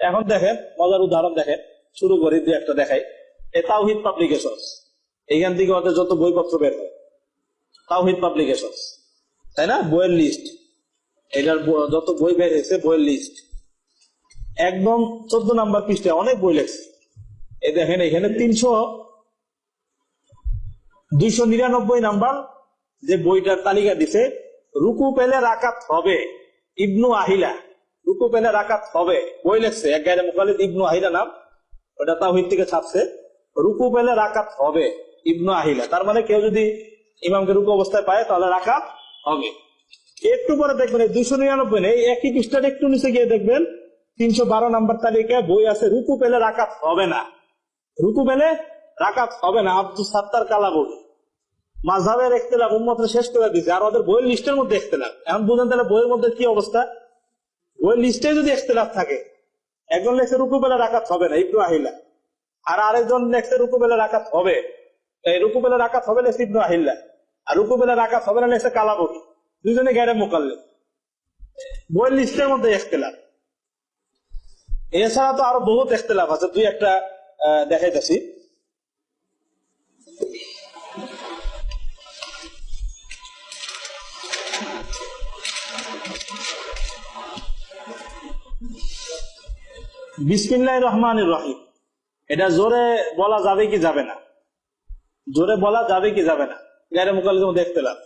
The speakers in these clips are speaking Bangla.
এখন দেখেন, মজার উদাহরণ দেখেন। শুরু করি, দু একটা দেখাই। এ তাওহিদ পাবলিকেশন এইখান থেকে ওদের যত বইপত্র বের হয়। তাওহিদ পাবলিকেশন তাই না? বইয়ের লিস্ট এটার যত বই বের হয়েছে, বইয়ের লিস্ট একদম চোদ্দ নাম্বার পৃষ্ঠায় অনেক বই লেখছে। এই দেখেন, এখানে তিনশো দুইশো নিরানব্বই নাম্বার যে বইটার তালিকা দিছে, রুকু পেলে রাকাত হবে। ইবনু আহিলা। রুকু পেলে রাকাত হবে। বই লেখছে, এক গায়ে মুখালিদ ইবনু আহিলা নাম। ওটা তাহিদ থেকে ছাপছে। রুকু পেলে রাকাত হবে ইবনু আহিলা। তার মানে কেউ যদি ইমামকে রুকু অবস্থায় পায়, তাহলে রাকাত হবে। একটু পরে দেখবেন, এই দুইশো নিরানব্বই নেই, একই পৃষ্ঠার একটু নিচে গিয়ে দেখবেন, তিনশো বারো নাম্বার তালিকায় বই আছে, রুকু পেলে রাকাত হবে না। রুকু পেলে রাকাত হবে না আব্দুল সাত্তার কালাবুল। মাঝাবের ইখতিলাফ উম্মতরা শেষ করে দিছে আর ওদের বইয়ের লিস্টের মধ্যে ইখতিলাফ এখন বুঝেন তাহলে বইয়ের মধ্যে কি অবস্থা? বইয়ের লিস্টে যদি ইখতিলাফ থাকে, একজন লেখছে রুকু বেলা রাকাত হবে না, ইবনু আহিল্লা। আর আরেকজন লেখছে রুকু বেলা রাকাত হবে, এই রুকু বেলা রাকাত হবে লেখছে ইবনু আহিল্লা। আর রুকু বেলা রাকাত হবে না লেখছে কালাবুল দুজনে গায়ে মোকাল্লে বই লিস্টের মধ্যে ইখতিলাফ। এছাড়া তো আরও বহুত ইখতিলাফ আছে, দুই একটা দেখাইতেছি। বিসমিল্লাহ রহমান রহিম। এটা জোরে বলা যাবে কি যাবে না? জোরে বলা যাবে কি যাবে না? গায়ের মোকাল দেখতে লাভ।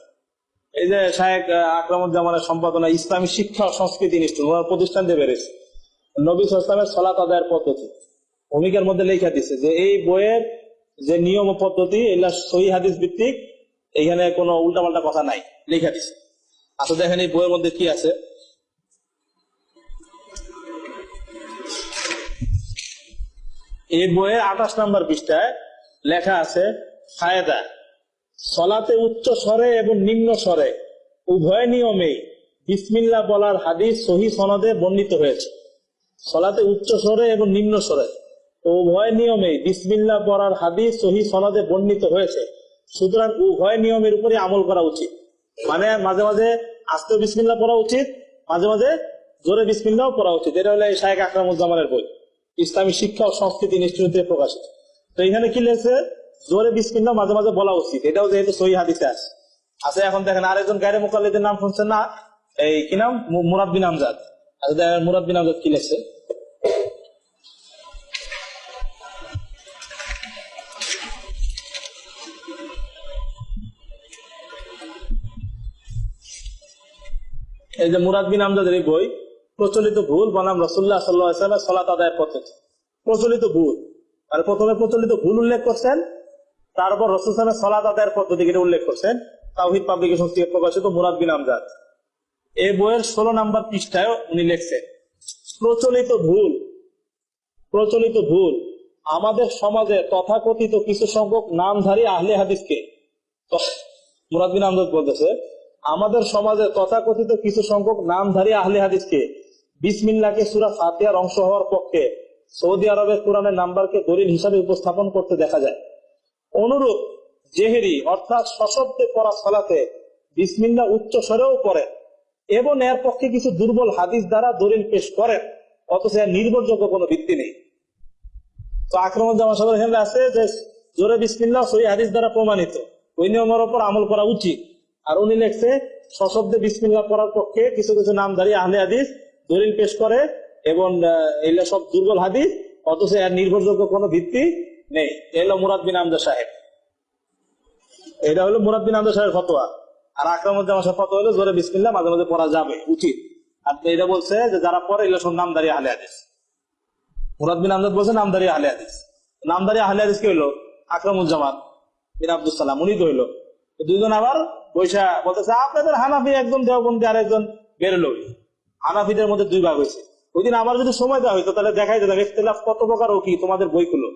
এই যে শাহেক আকরামুজ্জামানের সম্পাদনা ইসলামী শিক্ষা ও সংস্কৃতি ওনার প্রতিষ্ঠান দিয়ে বেড়েছে নবী ইসলামের সলাত আদায়ের পদ্ধতি। ভূমিকার মধ্যে লেখা দিছে যে, এই বইয়ের যে নিয়ম পদ্ধতি, এগুলা সহি হাদিস ভিত্তিক, এখানে কোনো উল্টাপাল্টা কথা নাই। লেখা দিছে। আসলে দেখেন এই বইয়ের মধ্যে কি আছে? এই বইয়ের আঠাশ নম্বর পৃষ্ঠায় লেখা আছে, ফায়দা, সলাতে উচ্চ স্বরে এবং নিম্ন স্বরে, উভয় নিয়মেই বিসমিল্লা বলার হাদিস সহি সনদে বর্ণিত হয়েছে। সলাতে উচ্চ স্বরে এবং নিম্ন স্বরে, উভয় নিয়মে বিসমিল্লা পড়ার হাদিস সহি সনদে বর্ণিত হয়েছে। সুতরাং উভয় নিয়মের উপরে আমল করা উচিত। মানে মাঝে মাঝে আস্তে বিসমিল্লা পড়া উচিত, মাঝে মাঝে জোরে বিসমিল্লাও পড়া উচিত। এটা হলো এই শাহেক আকরামুজ্জামানের বই। ইসলামী শিক্ষা ও সংস্কৃতি থেকে প্রকাশিত। তো এখানে কি লেগেছে জোরে বিসমিল্লা মাঝে মাঝে বলা উচিত। এটাও যেহেতু সহি হাদিসে আছে। আচ্ছা এখন দেখেন, আরেকজন গাইরে মোকাল্লিদের নাম শুনছেন না? এই কি নাম? মুরাদ বিন আমজাদ। আচ্ছা দেখেন, মুরাদ বিন আমজাদ কি লেখছে? এই যে মুরাদ বিন আমজাদের এই বই প্রচলিত ভুল বনাম রসুল্লাহ সাল্লাহ সলাত আদায়ের পদ্ধতি প্রচলিত ভুল। আর প্রথমে প্রচলিত ভুল উল্লেখ করছেন, তারপর রসুল সালামের সলাত আদায়ের পদ্ধতি এটা উল্লেখ করছেন, তাওহিদ পাবলিকেশন থেকে প্রকাশিত মুরাদ বিন আমজাদ। এই বইয়ের ষোলো নাম্বার পৃষ্ঠায় উনি লিখছেন, প্রচলিত ভুল প্রচলিত ভুল, আমাদের সমাজে তথাকথিত কিছু সংখ্যক নামধারী আহলে হাদিসকে মুরাদ বিন আমজাদ বলতেছে, আমাদের সমাজে তথাকথিত কিছু সংখ্যক নামধারী আহলে হাদিসকে বিসমিল্লাকে সুরা ফাতিহার অংশ হওয়ার পক্ষে সৌদি আরবের কোরআনের নাম্বারকে দলিল হিসাবে উপস্থাপন করতে দেখা যায়। অনুরূপ জেহেরি অর্থাৎ সশব্দে পড়া সলাতে বিসমিল্লা উচ্চ স্বরেও পড়ে এবং এর পক্ষে কিছু দুর্বল হাদিস দ্বারা দলিল পেশ করেন অথচ এর নির্ভরযোগ্য কোনো ভিত্তি নেই। তো আক্রমণ জামা সাহেবের এখানে আছে যে জোরে বিসমিল্লা সই হাদিস দ্বারা প্রমাণিত। ওই নিয়মের উপর আমল করা উচিত। আর উনি লেখছে, সশব্দে বিসমিল্লা পড়ার পক্ষে কিছু কিছু নামধারী আহলে হাদিস দলিল পেশ করে এবং এগুলা সব দুর্বল হাদিস, অথচ এর নির্ভরযোগ্য কোনো ভিত্তি নেই। এলো মুরাদ বিন আমজাদ সাহেব। এটা হলো মুরাদ বিন আমজাদ সাহেবের ফতোয়া। আর আকরামুজ্জামান সাহেব ফতোয়া হলো, জোরে বিসমিল্লা মাঝে মাঝে পড়া যাবে, উচিত। আর এটা বলছে যে, যারা পড়ে, এগুলো সব নামধারী আহলে হাদিস। মুরাদ বিন আমজাদ বলছে, নামদারি আহলে হাদিস। নামদারি আহলে হাদিস কে হইল? আকরামুজ্জামান বিন আব্দুল সালাম, উনি তো হইল। দুজন আবার বৈশা বলতেছে, আপনাদের হানাফি একজন দেওবন্দি আর একজন বেরোলো। হানাফিদের মধ্যে দুই ভাগ হয়েছে। ওই দিন আমার যদি সময় দেওয়া হইতো, তাহলে দেখাই দিতাম ইখতিলাফ কত প্রকার ও কি? তোমাদের বইগুলো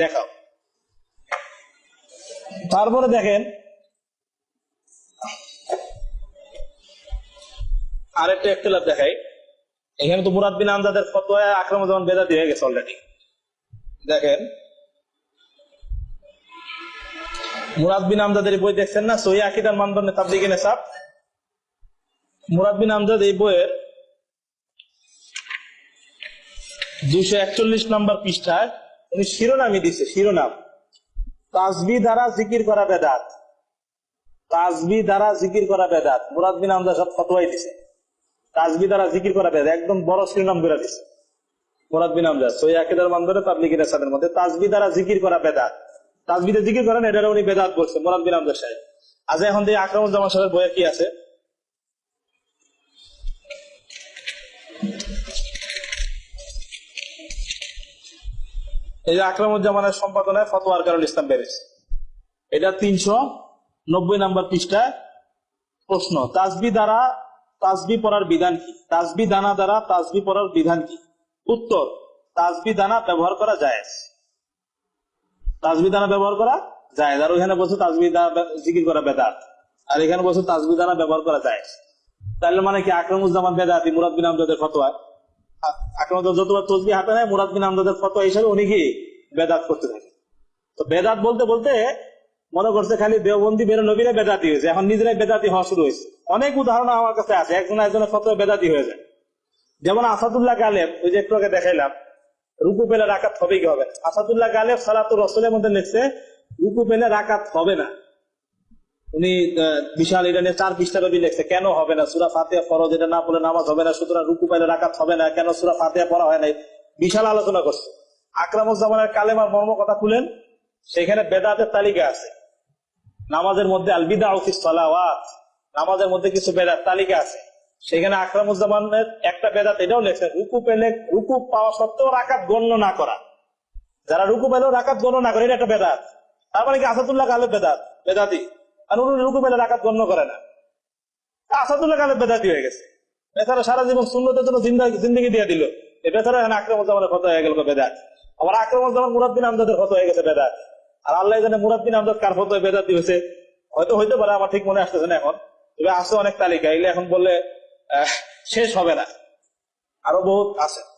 দেখাও। তারপরে দেখেন, আরেকটা ইখতিলাফ দেখাই। এখানে তো মুরাদ বিন আমজাদের ফতোয়া আকরামুজ্জামান বেদাতি হয়ে গেছে অলরেডি দেখেন, মুরাদ বিন আমজাদের এই বই দেখছেন না? সহি আকিদার মানদণ্ডে তাবলিগে নেসাব মুরাদ বিন আমজাদ এই বইয়ের দুইশো একচল্লিশ নম্বর পৃষ্ঠায় উনি শিরোনামই দিছে, শিরোনাম। তাজবি দ্বারা জিকির করা বেদাত। তাজবি দ্বারা জিকির করা বেদাত। মুরাদ বিন আমদা সব ফতোয়াই দিছে। তাজবি দ্বারা জিকির করা বেদাত। একদম বড় শিরোনাম করে দিছে। মুরাদ বিন আমদাদ সই আকিদার মানদরে তাবলিগের সাদের মধ্যে তাজবি দ্বারা জিকির করা বেদাত। তাজবিতে জিকির করেন এটা উনি বেদাত বলছে, মুরাদ বিন আমদাদ সাহেব। আজ এখন দিয়ে আকরামুজ্জামান সাহেবের বইয়ে কি আছে? এই যে আকরামুজ্জামানের সম্পাদনায় ফতোয়ার কারণ ইসলাম বেড়েছে এটা তিনশো নব্বই নাম্বার পৃষ্ঠায় প্রশ্ন। তাজবি দ্বারা তাজবি পড়ার বিধান কি? তাজবি দানা দ্বারা তাজবি পড়ার বিধান কি? উত্তর, তাজবি দানা ব্যবহার করা যায় তাজবি দানা ব্যবহার করা যায় আর ওইখানে বলছে তাজবি দানা জিকির করা বেদাত। আর এখানে বলছে তাজবি দানা ব্যবহার করা যায় তাহলে মানে কি আকরামুজ্জামান বেদাতি মুরাদ বিন আমদাদের ফতোয়া? আকরামুজ্জামান যতবার তসবি হাতে নেয়, মুরাদ বিন আমদাদের হিসাবে উনি কি বেদাত করতে থাকে। তো বেদাত বলতে বলতে মনে করছে খালি দেওবন্দি বেরো নবীরা বেদাতি হয়েছে, এখন নিজেরাই বেদাতি হওয়া শুরু হয়েছে। অনেক উদাহরণ আমার কাছে আছে, একজন একজনের ফতোয়া বেদাতি হয়ে যায়। যেমন আসাদুল্লাহ গালেব, ওই যে একটু আগে দেখাইলাম, রুকু পেলে রাকাত হবে কি হবে? আসাদুল্লাহ গালেব সালাতুর রসুলের মধ্যে লিখছে, রুকু পেলে রাকাত হবে না। উনি বিশাল এটা নিয়ে চার পৃষ্ঠা রবি লিখছে, কেন হবে না? সুরা ফাতিয়া ফরজ, এটা না পড়লে নামাজ হবে না, সুতরাং রুকু পেলে রাকাত হবে না, কেন সুরা ফাতিয়া পড়া হয় নাই? বিশাল আলোচনা করছে। আকরামুজ্জামানের কালেমার মর্ম কথা খুলেন, সেখানে বেদাতের তালিকা আছে। নামাজের মধ্যে আলবিদা সালাওয়াত, নামাজের মধ্যে কিছু বেদাত তালিকা আছে। সেখানে আকরামুজ্জামানের একটা বেদাত এটাও লেখছে, রুকু পেলে, রুকু পাওয়া সত্ত্বেও রাকাত গণ্য না করা। যারা রুকু পেলেও রাকাত গণ্য না করে, এটা একটা বেদাত। তার মানে কি আসাদুল্লাহ কালে বেদাত, বেদাতি। গণ্য করে না। আসাদুল্লাহ কালে বেদাতি হয়ে গেছে। বেচারা সারা জীবন জন্য জিন্দগি দিয়ে দিল। এ বেচারা কথা হয়ে গেল বেদাত। আবার আকরামুজ্জামান মুরাদ বিন আমদাদের কথা হয়ে গেছে বেদাত। আর আল্লাহ জানে মুরাদ বিন আমদাদ কার ফতোয় বেদাতি হয়েছে হয়তো হইতে পারে, আমার ঠিক মনে আসতেছে না এখন। তবে আছে অনেক তালিকা। এগুলো এখন বললে শেষ হবে না। আরও বহুত আছে।